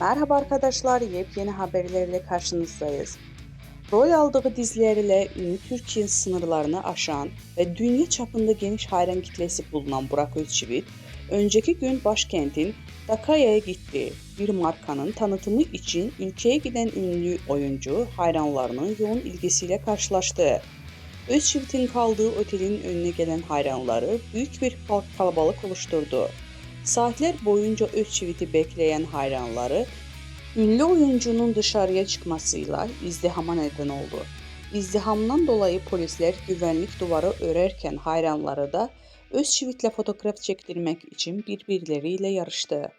Merhaba arkadaşlar, yepyeni haberlerle karşınızdayız. Rol aldığı dizilerle ünlü Türkiye sınırlarını aşan ve dünya çapında geniş hayran kitlesi bulunan Burak Özçivit, önceki gün başkentin Dakaya'ya gitti. Bir markanın tanıtımı için ülkeye giden ünlü oyuncu hayranlarının yoğun ilgisiyle karşılaştı. Özçivit'in kaldığı otelin önüne gelen hayranları büyük bir kal- kalabalık oluşturdu. Saatler boyunca Özçivit'i bekleyen hayranları ünlü oyuncunun dışarıya çıkmasıyla izdihama neden oldu. İzdihamdan dolayı polisler güvenlik duvarı örerken hayranları da Özçivit'le fotoğraf çektirmek için birbirleriyle yarıştı.